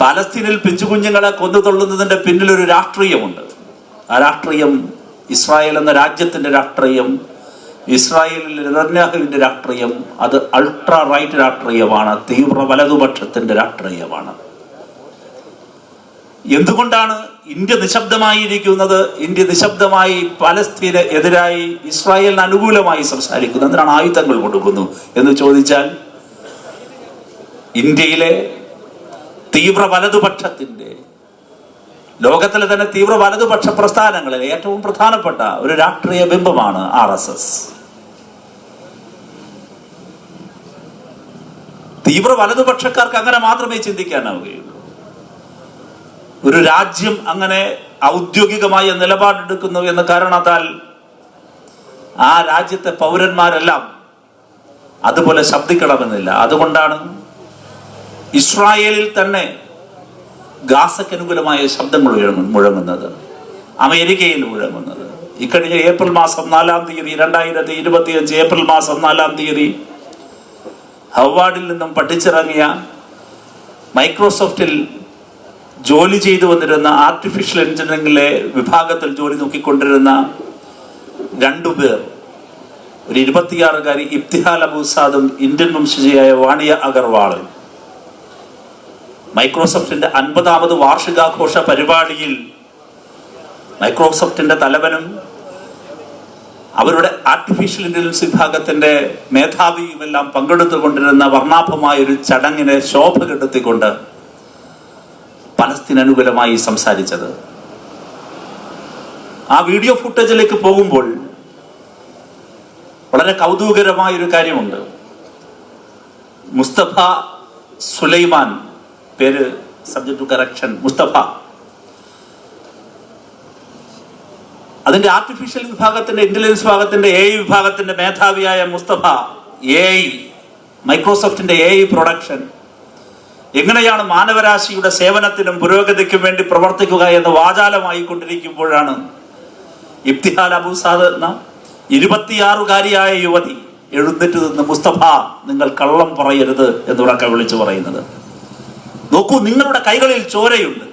പാലസ്തീനിൽ പിഞ്ചുകുഞ്ഞുങ്ങളെ കൊന്നു തള്ളുന്നതിന്റെ പിന്നിൽ ഒരു രാഷ്ട്രീയമുണ്ട്. ആ രാഷ്ട്രീയം ഇസ്രായേൽ എന്ന രാജ്യത്തിന്റെ രാഷ്ട്രീയം ഇസ്രായേലിലെ നെതന്യാഹുവിന്റെ രാഷ്ട്രീയം അത് അൾട്രാ റൈറ്റ് രാഷ്ട്രീയമാണ് തീവ്ര വലതുപക്ഷത്തിന്റെ രാഷ്ട്രീയമാണ്. എന്തുകൊണ്ടാണ് ഇന്ത്യ നിശബ്ദമായിരിക്കുന്നത്? ഇന്ത്യ നിശബ്ദമായി പലസ്തീന് എതിരായി ഇസ്രായേലിന് അനുകൂലമായി സംസാരിക്കുന്നു. എന്തിനാണ് ആയുധങ്ങൾ കൊടുക്കുന്നു എന്ന് ചോദിച്ചാൽ ഇന്ത്യയിലെ തീവ്ര വലതുപക്ഷത്തിന്റെ ലോകത്തിലെ തന്നെ തീവ്ര വലതുപക്ഷ പ്രസ്ഥാനങ്ങളിൽ ഏറ്റവും പ്രധാനപ്പെട്ട ഒരു രാഷ്ട്രീയ ബിംബമാണ് ആർ എസ് എസ്. തീവ്ര വലതുപക്ഷക്കാർക്ക് അങ്ങനെ മാത്രമേ ചിന്തിക്കാനാവുകയുള്ളൂ. ഒരു രാജ്യം അങ്ങനെ ഔദ്യോഗികമായ നിലപാടെടുക്കുന്നു എന്ന കാരണത്താൽ ആ രാജ്യത്തെ പൗരന്മാരെല്ലാം അതുപോലെ ശബ്ദിക്കണമെന്നില്ല. അതുകൊണ്ടാണ് ഇസ്രായേലിൽ തന്നെ ഗാസയ്ക്ക് അനുകൂലമായ ശബ്ദങ്ങൾ മുഴങ്ങുന്നത്. അമേരിക്കയിൽ മുഴങ്ങുന്നത്. ഇക്കഴിഞ്ഞ ഏപ്രിൽ മാസം നാലാം തീയതി രണ്ടായിരത്തി ഇരുപത്തിയഞ്ച് ഏപ്രിൽ മാസം നാലാം തീയതി ഹവാർഡിൽ നിന്നും പഠിച്ചിറങ്ങിയ മൈക്രോസോഫ്റ്റിൽ ജോലി ചെയ്തു വന്നിരുന്ന ആർട്ടിഫിഷ്യൽ എഞ്ചിനീയറിംഗിലെ വിഭാഗത്തിൽ ജോലി നോക്കിക്കൊണ്ടിരുന്ന രണ്ടുപേർ ഒരു ഇരുപത്തിയാറുകാരി ഇബ്തിഹാൽ അബൂസാദും ഇന്ത്യൻ വംശജയായ വാണിയ അഗർവാളും മൈക്രോസോഫ്റ്റിന്റെ അൻപതാമത് വാർഷികാഘോഷ പരിപാടിയിൽ മൈക്രോസോഫ്റ്റിന്റെ തലവനും അവരുടെ ആർട്ടിഫിഷ്യൽ ഇന്റലിജൻസ് വിഭാഗത്തിന്റെ മേധാവിയുമെല്ലാം പങ്കെടുത്തുകൊണ്ടിരുന്ന വർണാഭമായ ഒരു ചടങ്ങിനെ ശോഭ കെടുത്തിക്കൊണ്ട് പലസ്തീൻ അനുകൂലമായി സംസാരിച്ചത്. ആ വീഡിയോ ഫുട്ടേജിലേക്ക് പോകുമ്പോൾ വളരെ കൗതുകകരമായ ഒരു കാര്യമുണ്ട്. മുസ്തഫ സുലൈമാൻ പേര് സബ്ജക്ട് ടു കറക്ഷൻ മുസ്തഫ. അതിന്റെ ആർട്ടിഫിഷ്യൽ വിഭാഗത്തിന്റെ ഇന്റലിജൻസ് വിഭാഗത്തിന്റെ എ വിഭാഗത്തിന്റെ മേധാവിയായ മുസ്തഫ എ മൈക്രോസോഫ്റ്റിന്റെ എ പ്രൊഡക്ഷൻ എങ്ങനെയാണ് മാനവരാശിയുടെ സേവനത്തിനും പുരോഗതിക്കും വേണ്ടി പ്രവർത്തിക്കുക എന്ന് വാചാലമായി കൊണ്ടിരിക്കുമ്പോഴാണ് ഇബ്തിഹാൽ അബൂസാദ് എന്ന ഇരുപത്തിയാറുകാരിയായ യുവതി എഴുന്നേറ്റ് നിന്ന് മുസ്തഫ നിങ്ങൾ കള്ളം പറയരുത് എന്നുറക്കെ വിളിച്ചു പറയുന്നത്. നോക്കൂ നിങ്ങളുടെ കൈകളിൽ ചോരയുണ്ട്.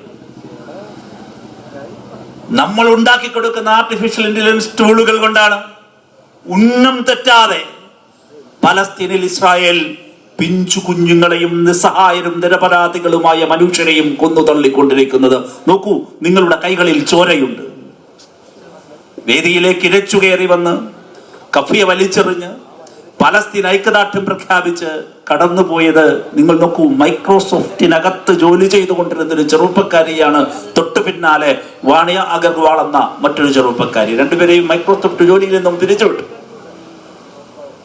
നമ്മൾ ഉണ്ടാക്കി കൊടുക്കുന്ന ആർട്ടിഫിഷ്യൽ ഇന്റലിജൻസ് ടൂളുകൾ കൊണ്ടാണ് ഉന്നം തെറ്റാതെ പലസ്തീനിൽ ഇസ്രായേൽ പിഞ്ചു കുഞ്ഞുങ്ങളെയും നിസ്സഹായരും നിരപരാധികളുമായ മനുഷ്യരെയും കൊന്നു തള്ളിക്കൊണ്ടിരിക്കുന്നത്. നോക്കൂ നിങ്ങളുടെ കൈകളിൽ ചോരയുണ്ട്. വേദിയിലേക്ക് ഇരച്ചു കയറി വന്ന് കഫിയെ വലിച്ചെറിഞ്ഞ് പലസ്തീൻ ഐക്യദാർഢ്യം പ്രഖ്യാപിച്ച് കടന്നുപോയത് നിങ്ങൾ നോക്കൂ മൈക്രോസോഫ്റ്റിനകത്ത് ജോലി ചെയ്തുകൊണ്ടിരുന്ന ഒരു ചെറുപ്പക്കാരിയാണ് തൊട്ടു പിന്നാലെ വാണിയ അഗർവാൾ എന്ന മറ്റൊരു ചെറുപ്പക്കാരി. രണ്ടുപേരെയും മൈക്രോസോഫ്റ്റ് ജോലിയിൽ നിന്നും പിരിച്ചുവിട്ടു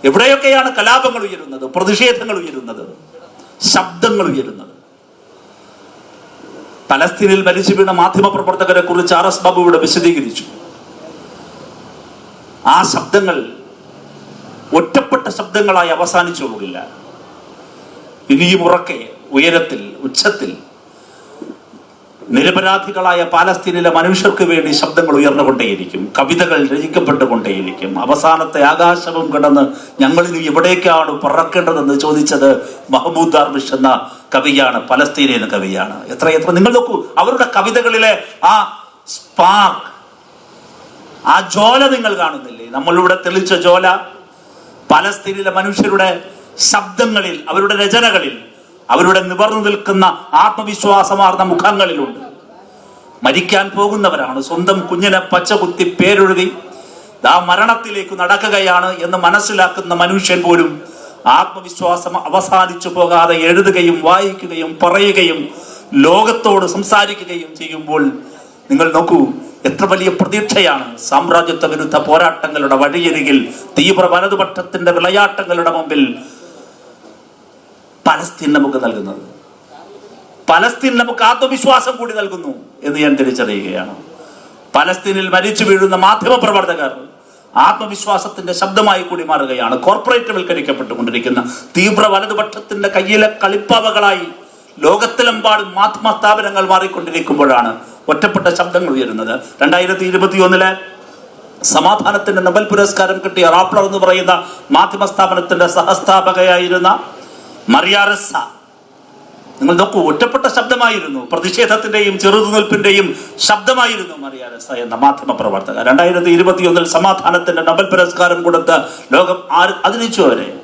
എവിടെയൊക്കെയാണ് കലാപങ്ങൾ ഉയരുന്നത്? പ്രതിഷേധങ്ങൾ ഉയരുന്നത്? ശബ്ദങ്ങൾ ഉയരുന്നത്? പലസ്തീനിൽ മരിച്ചു വീണ മാധ്യമ പ്രവർത്തകരെ കുറിച്ച് ആർ എസ് ബാബു ഇവിടെ വിശദീകരിച്ചു. ആ ശബ്ദങ്ങൾ ഒറ്റപ്പെട്ട ശബ്ദങ്ങളായി അവസാനിച്ചു പോകില്ല. ഇനിയും ഉറക്കെ ഉയരത്തിൽ ഉച്ചത്തിൽ നിരപരാധികളായ പാലസ്തീനിലെ മനുഷ്യർക്ക് വേണ്ടി ശബ്ദങ്ങൾ ഉയർന്നുകൊണ്ടേയിരിക്കും കവിതകൾ രചിക്കപ്പെട്ടുകൊണ്ടേയിരിക്കും. അവസാനത്തെ ആകാശവും കിടന്ന് ഞങ്ങൾ ഇനി എവിടേക്കാണ് പറക്കേണ്ടതെന്ന് ചോദിച്ചത് മഹബൂദ് ദാർവിഷ് എന്ന കവിയാണ് പലസ്തീനിയൻ കവിയാണ്. എത്ര എത്ര നിങ്ങൾ നോക്കൂ അവരുടെ കവിതകളിലെ ആ സ്പാർക്ക് ആ ജോല നിങ്ങൾ കാണുന്നില്ലേ? നമ്മളിവിടെ തെളിച്ച ജോല പലസ്തീനിലെ മനുഷ്യരുടെ ശബ്ദങ്ങളിൽ അവരുടെ രചനകളിൽ അവരുടെ നിവർന്നു നിൽക്കുന്ന ആത്മവിശ്വാസമാർന്ന മുഖങ്ങളിലുണ്ട്. മരിക്കാൻ പോകുന്നവരാണ്. സ്വന്തം കുഞ്ഞിനെ പച്ചകുത്തി പേരെഴുതി ആ മരണത്തിലേക്ക് നടക്കുകയാണ് എന്ന് മനസ്സിലാക്കുന്ന മനുഷ്യൻ പോലും ആത്മവിശ്വാസം അവസാനിച്ചു പോകാതെ എഴുതുകയും വായിക്കുകയും പറയുകയും ലോകത്തോട് സംസാരിക്കുകയും ചെയ്യുമ്പോൾ നിങ്ങൾ നോക്കൂ എത്ര വലിയ പ്രതീക്ഷയാണ് സാമ്രാജ്യത്വ വിരുദ്ധ പോരാട്ടങ്ങളുടെ വഴിയരികിൽ തീവ്ര വലതുപക്ഷത്തിന്റെ വിളയാട്ടങ്ങളുടെ മുമ്പിൽ പലസ്തീൻ നമുക്ക് നൽകുന്നത്. പലസ്തീൻ നമുക്ക് ആത്മവിശ്വാസം കൂടി നൽകുന്നു എന്ന് ഞാൻ തിരിച്ചറിയുകയാണ്. പലസ്തീനിൽ മരിച്ചു വീഴുന്ന മാധ്യമ പ്രവർത്തകർ ആത്മവിശ്വാസത്തിന്റെ ശബ്ദമായി കൂടി മാറുകയാണ്. കോർപ്പറേറ്റ് വൽക്കരിക്കപ്പെട്ടുകൊണ്ടിരിക്കുന്ന തീവ്ര വലതുപക്ഷത്തിന്റെ കയ്യിലെ കളിപ്പാവകളായി ലോകത്തിലെമ്പാടും മാധ്യമ സ്ഥാപനങ്ങൾ മാറിക്കൊണ്ടിരിക്കുമ്പോഴാണ് ഒറ്റപ്പെട്ട ശബ്ദങ്ങൾ ഉയരുന്നത്. രണ്ടായിരത്തി ഇരുപത്തി ഒന്നിലെ സമാധാനത്തിന്റെ നൊബൽ പുരസ്കാരം കിട്ടിയ റാപ്ലർ എന്ന് പറയുന്ന മാധ്യമ സ്ഥാപനത്തിന്റെ സഹസ്ഥാപകയായിരുന്ന മറിയാറസ നിങ്ങൾ നോക്കൂ ഒറ്റപ്പെട്ട ശബ്ദമായിരുന്നു. പ്രതിഷേധത്തിന്റെയും ചെറുതുനിൽപ്പിന്റെയും ശബ്ദമായിരുന്നു മറിയാരസ എന്ന മാധ്യമ പ്രവർത്തക രണ്ടായിരത്തി ഇരുപത്തിയൊന്നിൽ സമാധാനത്തിന്റെ നൊബൽ പുരസ്കാരം കൊടുത്ത് ലോകം ആര് അതിനിച്ചു അവരെ.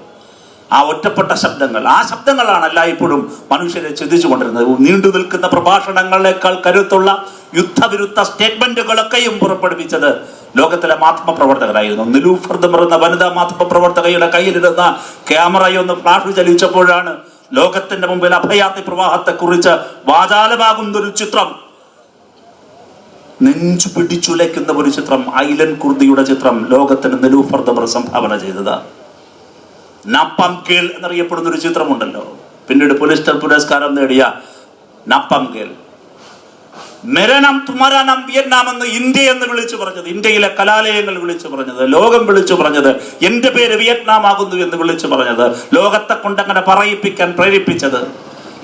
ആ ഒറ്റപ്പെട്ട ശബ്ദങ്ങൾ. ആ ശബ്ദങ്ങളാണ് എല്ലായ്പ്പോഴും മനുഷ്യരെ ചിന്തിച്ചുകൊണ്ടിരുന്നത് നീണ്ടു നിൽക്കുന്ന പ്രഭാഷണങ്ങളെക്കാൾ കരുത്തുള്ള യുദ്ധവിരുദ്ധ സ്റ്റേറ്റ്മെന്റുകളൊക്കെയും പുറപ്പെടുവിച്ചത് ലോകത്തിലെ മാധ്യമ പ്രവർത്തകരായിരുന്നു നിലൂഫർ എന്ന വനിതാ മാധ്യമ പ്രവർത്തകയുടെ കയ്യിലിരുന്ന ക്യാമറയൊന്ന് ഫ്ലാഷ് ചലിച്ചപ്പോഴാണ് ലോകത്തിന്റെ മുമ്പിൽ അഭയാർത്ഥി പ്രവാഹത്തെ കുറിച്ച് വാചാലമാകുന്ന ഒരു ചിത്രം. നെഞ്ചു പിടിച്ചുലയ്ക്കുന്ന ഒരു ചിത്രം ഐലൻ കുർദിയുടെ ചിത്രം ലോകത്തിന് നിലൂഫർ സംഭാവന ചെയ്തത്. നപ്പം കേൾ എന്നറിയപ്പെടുന്ന ഒരു ചിത്രമുണ്ടല്ലോ. പിന്നീട് പുലിസ്റ്റർ പുരസ്കാരം നേടിയ നപ്പം കേൾ മരണം തുമരണം വിയറ്റ്നാം എന്ന് ഇന്ത്യ എന്ന് വിളിച്ചു പറഞ്ഞത് ഇന്ത്യയിലെ കലാലയങ്ങൾ വിളിച്ചു പറഞ്ഞത് ലോകം വിളിച്ചു പറഞ്ഞത് എന്റെ പേര് വിയറ്റ്നാം ആകുന്നു എന്ന് വിളിച്ചു പറഞ്ഞത് ലോകത്തെ കൊണ്ടങ്ങനെ പറയിപ്പിക്കാൻ പ്രേരിപ്പിച്ചത്.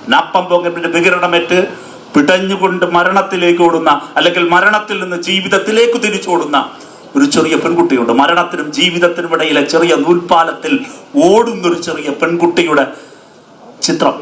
നാപ്പം പൊങ്ങന്റെ വികിരണമേറ്റ് പിടഞ്ഞുകൊണ്ട് മരണത്തിലേക്ക് ഓടുന്ന അല്ലെങ്കിൽ മരണത്തിൽ നിന്ന് ജീവിതത്തിലേക്ക് തിരിച്ചോടുന്ന ഒരു ചെറിയ പെൺകുട്ടിയുണ്ട്. മരണത്തിനും ജീവിതത്തിനും ഇടയിലെ ചെറിയ നൂൽപ്പാലത്തിൽ ഓടുന്ന ഒരു ചെറിയ പെൺകുട്ടിയുടെ ചിത്രം.